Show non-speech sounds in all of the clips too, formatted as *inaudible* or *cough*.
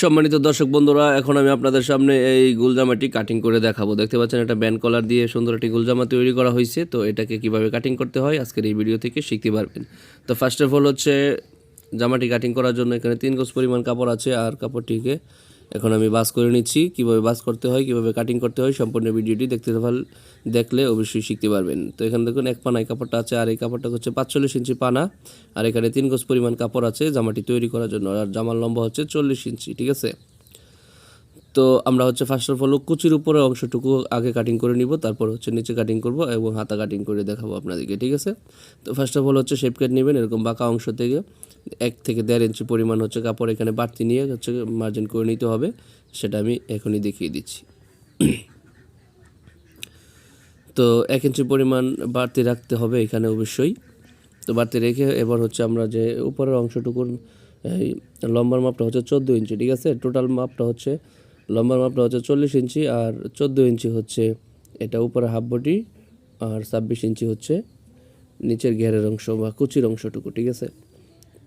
সম্মানিত দর্শক বন্ধুরা, এখন আমি আপনাদের সামনে এই গুলজামাটি কাটিং করে দেখাবো। দেখতে পাচ্ছেন, একটা ব্যান্ড কলার দিয়ে সুন্দর একটি গুলজামা তৈরি করা হয়েছে। তো এটাকে কীভাবে কাটিং করতে হয়, আজকের এই ভিডিও থেকে শিখতে পারবেন। তো ফার্স্ট অফ অল হচ্ছে, জামাটি কাটিং করার জন্য এখানে তিন গোজ পরিমাণ কাপড় আছে, আর কাপড়টিকে এখন আমি বাস করে নিচ্ছি। কীভাবে বাস করতে হয়, কীভাবে কাটিং করতে হয়, সম্পূর্ণ ভিডিওটি দেখতে ভালো দেখলে অবশ্যই শিখতে পারবেন। তো এখানে দেখুন, এক পানায় কাপড়টা আছে, আর এই কাপড়টা হচ্ছে পাঁচচল্লিশ ইঞ্চি পানা। আর এখানে তিন গোজ পরিমাণ কাপড় আছে জামাটি তৈরি করার জন্য। আর জামার লম্বা হচ্ছে চল্লিশ ইঞ্চি, ঠিক আছে? তো আমরা হচ্ছে ফার্স্ট অফ অল কুচির উপরে অংশটুকু আগে কাটিং করে নিব, তারপর হচ্ছে নিচে কাটিং করব এবং হাতা কাটিং করে দেখাবো আপনাদেরকে, ঠিক আছে? তো ফার্স্ট অফ অল হচ্ছে শেপ কেট নেবেন এরকম বাঁকা অংশ থেকে, এক থেকে দেড় ইঞ্চি পরিমাণ হচ্ছে কাপড় এখানে বাড়তি নিয়ে হচ্ছে মার্জিন করে নিতে হবে, সেটা আমি এখনই দেখিয়ে দিচ্ছি। তো এক ইঞ্চি পরিমাণ বাড়তি রাখতে হবে এখানে অবশ্যই। তো বাড়তি রেখে এবার হচ্ছে আমরা যে উপরের অংশটুকুর লম্বার মাপটা হচ্ছে চোদ্দ ইঞ্চি ঠিক আছে? টোটাল মাপটা হচ্ছে লম্বার মাপটা হচ্ছে চল্লিশ ইঞ্চি আর চোদ্দ ইঞ্চি হচ্ছে এটা উপরে হাফ বডি আর ছাব্বিশ ইঞ্চি হচ্ছে নিচের ঘেরের অংশ বা কুচির অংশটুকু, ঠিক আছে?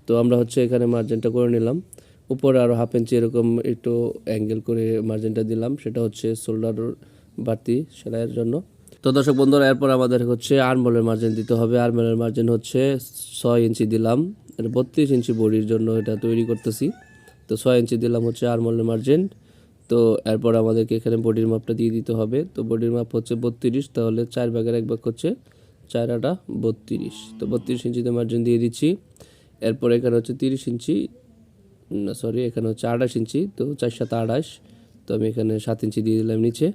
তো আমরা হচ্ছে এখানে মার্জিনটা করে নিলাম। উপরে আরও হাফ ইঞ্চি এরকম একটু অ্যাঙ্গেল করে মার্জিনটা দিলাম, সেটা হচ্ছে শোল্ডার বাড়তি সেলাইয়ের জন্য। তো দর্শক বন্ধুরা, এরপর আমাদের হচ্ছে আর্মলের মার্জিন দিতে হবে। আর্মলের মার্জিন হচ্ছে ছয় ইঞ্চি দিলাম। বত্রিশ ইঞ্চি বডির জন্য এটা তৈরি করতেছি। তো ছয় ইঞ্চি দিলাম হচ্ছে আর্মলের মার্জিন তো এরপর আমাদেরকে এখানে বডির মাপটা দিয়ে দিতে হবে। তো বডির মাপ হচ্ছে বত্রিশ, তাহলে চার ভাগের এক ভাগ হচ্ছে চার আটা বত্রিশ। তো বত্রিশ ইঞ্চিতে মার্জিন দিয়ে দিচ্ছি। এরপর এখানে হচ্ছে তিরিশ ইঞ্চি না সরি এখানে হচ্ছে আঠাশ ইঞ্চি, তো চার সাত আঠাশ। তো আমি এখানে সাত ইঞ্চি দিয়ে দিলাম নিচে।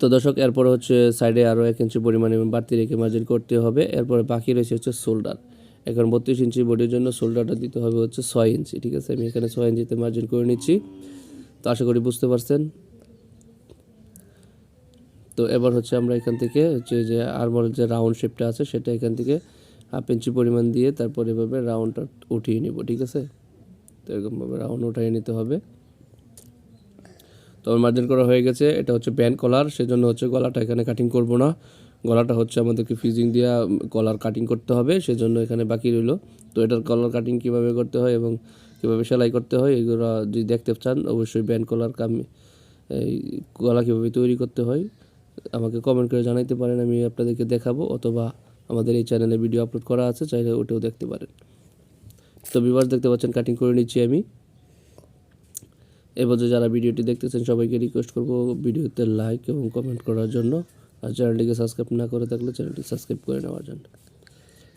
তো দর্শক, এরপর হচ্ছে সাইডে আরও এক ইঞ্চি পরিমাণে বাড়তি রেখে মার্জিন করতে হবে। এরপরে বাকি রয়েছে হচ্ছে শোল্ডার এখন বত্রিশ ইঞ্চি বডির জন্য শোল্ডারটা দিতে হবে হচ্ছে ছয় ইঞ্চি, ঠিক আছে? আমি এখানে ছয় ইঞ্চিতে মার্জিন করে নিচ্ছি। তো আশা করি বুঝতে পারছেন। তো এবার হচ্ছে আমরা এখান থেকে হচ্ছে যে আরমোর যে রাউন্ড শেপটা আছে, সেটা এখান থেকে হাফ ইঞ্চি পরিমাণ দিয়ে তারপর এভাবে রাউন্ডটা উঠিয়ে নিব, ঠিক আছে? তো এরকমভাবে রাউন্ড উঠিয়ে নিতে হবে। তো আমার মার্জিন করা হয়ে গেছে। এটা হচ্ছে ব্যান্ড কলার সেজন্য হচ্ছে গলাটা এখানে কাটিং করব না। গলাটা হচ্ছে আমাদেরকে ফিজিং দিয়ে কলার কাটিং করতে হবে, সেজন্য এখানে বাকি রইল। তো এটার কলার কাটিং কীভাবে করতে হয় এবং কীভাবে সেলাই করতে হয়, এগুলো যদি দেখতে চান, অবশ্যই ব্যান্ড কলার কাম এই গলা কীভাবে তৈরি করতে হয়, আমাকে কমেন্ট করে জানাইতে পারেন, আমি আপনাদেরকে দেখাবো, অথবা আমাদের এই চ্যানেলে ভিডিও আপলোড করা আছে, চাইলে ওটাও দেখতে পারেন। তো বিভার দেখতে পাচ্ছেন কাটিং করে নিচ্ছি আমি। এবার যারা ভিডিওটি দেখতেছেন, সবাইকে রিকোয়েস্ট করব ভিডিওতে লাইক এবং কমেন্ট করার জন্য। আর চ্যানেলটিকে সাবস্ক্রাইব না করে থাকলে চ্যানেলটি সাবস্ক্রাইব করে নেওয়ার জন্য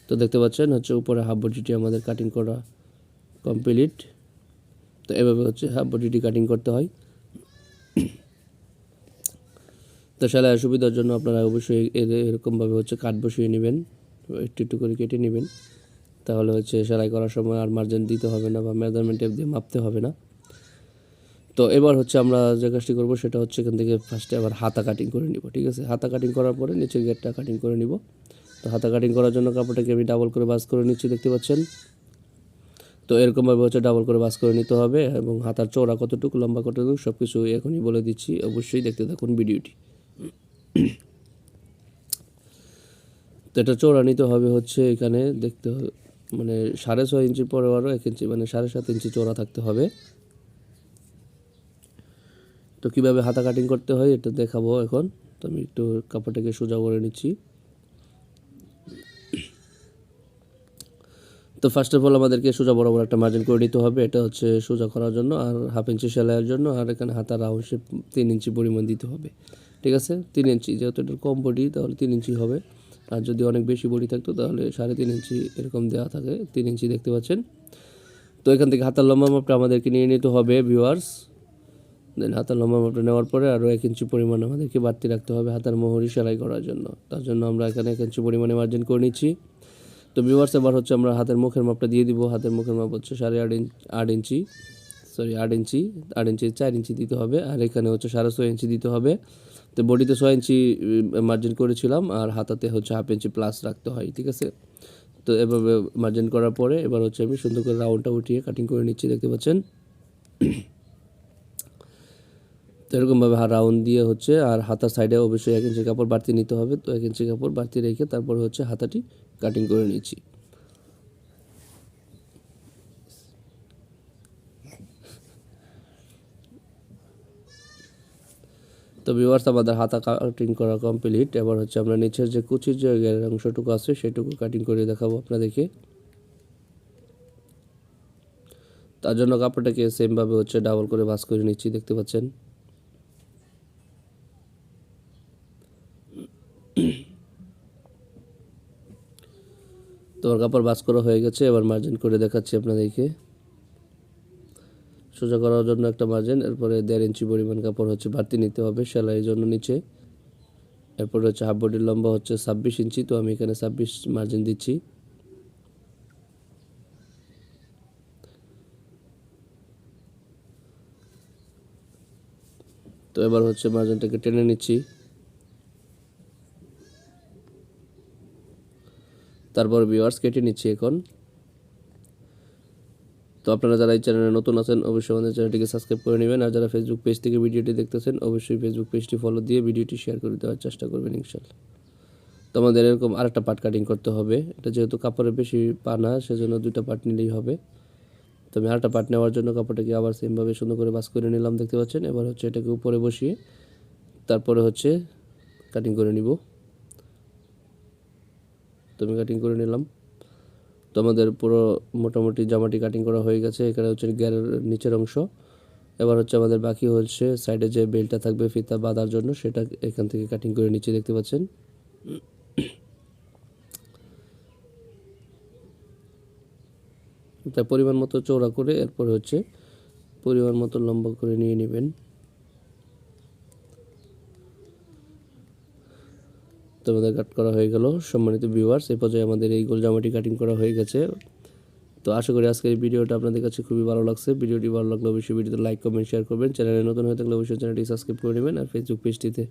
তো দেখতে পাচ্ছেন হচ্ছে উপরে হাফ বডিটি আমাদের কাটিং করা কমপ্লিট তো এভাবে হচ্ছে হাফ বডিটি কাটিং করতে হয়। তো সেলাইয়ের সুবিধার জন্য আপনারা অবশ্যই এর- এরকমভাবে হচ্ছে কাঠ বসিয়ে নেবেন, একটু একটু করে কেটে নেবেন। তাহলে হচ্ছে সেলাই করার সময় আর মার্জিন দিতে হবে না বা মেজারমেন্ট দিয়ে মাপতে হবে না। তো এবার হচ্ছে আমরা যে কাজটি করব সেটা হচ্ছে এখান থেকে ফার্স্টে আবার হাতা কাটিং করে নিব, ঠিক আছে? হাতা কাটিং করার পরে নিচের গেটটা কাটিং করে নিব। তো হাতা কাটিং করার জন্য কাপড়টাকে আমি ডাবল করে বাস করে নিচ্ছি, দেখতে পাচ্ছেন? তো এরকমভাবে হচ্ছে ডাবল করে বাস করে নিতে হবে এবং হাতার চওড়া কতটুকু, লম্বা কতটুকু সব কিছু এখনই বলে দিচ্ছি। অবশ্যই দেখতে থাকুন ভিডিওটি। তো এটা চওড়া নিতে হবে হচ্ছে এখানে, দেখতে মানে সাড়ে ছয় ইঞ্চি পরে আরও এক ইঞ্চি মানে সাড়ে সাত ইঞ্চি চওড়া থাকতে হবে। তো কীভাবে হাতা কাটিং করতে হয় এটা দেখাবো এখন। তো আমি একটু কাপড়টাকে সোজা করে নিচ্ছি। তো ফার্স্ট অফ অল আমাদেরকে সোজা বরাবর একটা মার্জিন করে নিতে হবে। এটা হচ্ছে সোজা করার জন্য আর হাফ ইঞ্চি সেলাইয়ের জন্য আর এখানে হাতার রাউন্ড শেপ তিন ইঞ্চি পরিমাণ দিতে হবে। ঠিক আছে? তিন ইঞ্চি যেহেতু এটার কম বডি, তাহলে তিন ইঞ্চি হবে। আর যদি অনেক বেশি বডি থাকতো, তাহলে সাড়ে তিন ইঞ্চি এরকম দেওয়া থাকে। তিন ইঞ্চি দেখতে পাচ্ছেন। তো এখান থেকে হাতার লম্বা মাপটা আমাদেরকে নিয়ে নিতে হবে ভিউয়ার্স দেন হাতার লম্বা মাপটা নেওয়ার পরে আরও এক ইঞ্চি পরিমাণ আমাদেরকে বাড়তি রাখতে হবে হাতার মোহরি সেলাই করার জন্য। তার জন্য আমরা এখানে এক ইঞ্চি পরিমাণে মার্জিন করে নিচ্ছি। তো ভিউয়ার্স এবার হচ্ছে আমরা হাতের মুখের মাপটা দিয়ে দিব। হাতের মুখের মাপ হচ্ছে সাড়ে আট ইঞ্চ আট ইঞ্চি সরি আট ইঞ্চি আট ইঞ্চি, চার ইঞ্চি দিতে হবে। আর এখানে হচ্ছে সাড়ে ছয় ইঞ্চি দিতে হবে। তো বডিতে ছয় ইঞ্চি মার্জিন করেছিলাম। আর হাতাতে হচ্ছে হাফ ইঞ্চি প্লাস রাখতে হয়, ঠিক আছে? তো এভাবে মার্জিন করার পরে এবার হচ্ছে আমি সুন্দর করে রাউন্ডটা উঠিয়ে কাটিং করে নিচ্ছি, দেখতে পাচ্ছেন? তো এরকমভাবে রাউন্ড দিয়ে হচ্ছে, আর হাতার সাইডে অবশ্যই এক ইঞ্চি কাপড় বাড়তি নিতে হবে। তো এক ইঞ্চি কাপড় বাড়তি রেখে তারপর হচ্ছে হাতাটি কাটিং করে নিচ্ছি। তো ভিউয়ার্স আমাদের হাতা কাটিং করা কমপ্লিট এবার হচ্ছে আমরা নিচের যে কুচির জায়গার অংশটুকু আছে, সেটুকু কাটিং করে দেখাবো আপনাদেরকে। তার জন্য কাপড়টাকে সেমভাবে হচ্ছে ডাবল করে ভাস করে নিচ্ছি, দেখতে পাচ্ছেন। *clears throat* তোমার কাপড় ভাঁজ করা হয়ে গেছে, এবার মার্জিন করে দেখাচ্ছি আপনাদেরকে। সোজা করার জন্য একটা মার্জিন এরপরে দেড় ইঞ্চি পরিমাণ কাপড় হচ্ছে বাড়তি নিতে হবে সেলাইয়ের জন্য নিচে। এরপরে হচ্ছে হাফ বডির লম্বা হচ্ছে ছাব্বিশ ইঞ্চি, তো আমি এখানে ছাব্বিশ মার্জিন দিচ্ছি। তো এবার হচ্ছে মার্জিনটাকে টেনে নিচ্ছি। তারপর ভিউয়ার্স কেটে নিচ্ছি এখন। তো আপনারা যারা এই চ্যানেলে নতুন আছেন, অবশ্যই আমাদের চ্যানেলটিকে সাবস্ক্রাইব করে নেবেন। আর যারা ফেসবুক পেজ থেকে ভিডিওটি দেখতেছেন, অবশ্যই ফেসবুক পেজটি ফলো দিয়ে ভিডিওটি শেয়ার করে দেওয়ার চেষ্টা করবেন ইনশাল্লাহ তো আমাদের এরকম আরেকটা পার্ট কাটিং করতে হবে। এটা যেহেতু কাপড়ের বেশি পানা সেজন্য দুইটা পার্ট নিলেই হবে। তো আমি আরেকটা পার্ট নেওয়ার জন্য কাপড়টাকে আবার সেমভাবে সুন্দর করে বাস করে নিলাম, দেখতে পাচ্ছেন? এবার হচ্ছে এটাকে উপরে বসিয়ে, তারপরে হচ্ছে কাটিং করে নিব। তো আমি কাটিং করে নিলাম। তো আমাদের পুরো মোটামুটি জামাটি কাটিং করা হয়ে গেছে। এখানে হচ্ছে গ্যারের নিচের অংশ। এবার হচ্ছে আমাদের বাকি হচ্ছে সাইডে যে বেল্টটা থাকবে ফিতা বাঁধার জন্য, সেটা এখান থেকে কাটিং করে নিচে দেখতে পাচ্ছেন। এটা পরিমাণ মতো চৌড়া করে এরপর হচ্ছে পরিমাণ মতো লম্বা করে নিয়ে নেবেন। আমাদের কাট করা হয়ে গেল। সম্মানিত ভিউয়ার্স এই পর্যায়ে আমাদের এই গোল জামাটি কাটিং করা হয়ে গেছে। তো আশা করি আজকের ভিডিওটা আপনাদের কাছে খুবই ভালো লাগছে। ভিডিওটি ভালো লাগলে অবশ্যই ভিডিওতে লাইক কমেন্ট শেয়ার করবেন। চ্যানেলে নতুন হয়ে থাকলে অবশ্যই চ্যানেলটি সাবস্ক্রাইব করে নেবেন। আর ফেসবুক পেজটিতে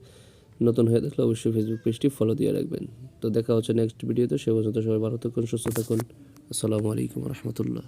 নতুন হয়ে থাকলে অবশ্যই ফেসবুক পেজটি ফলো দিয়ে রাখবেন। তো দেখা হচ্ছে নেক্সট ভিডিওতে সে পর্যন্ত সবাই ভালো থাকুন, সুস্থ থাকুন। আসসালামু আলাইকুম রহমতুল্লাহ।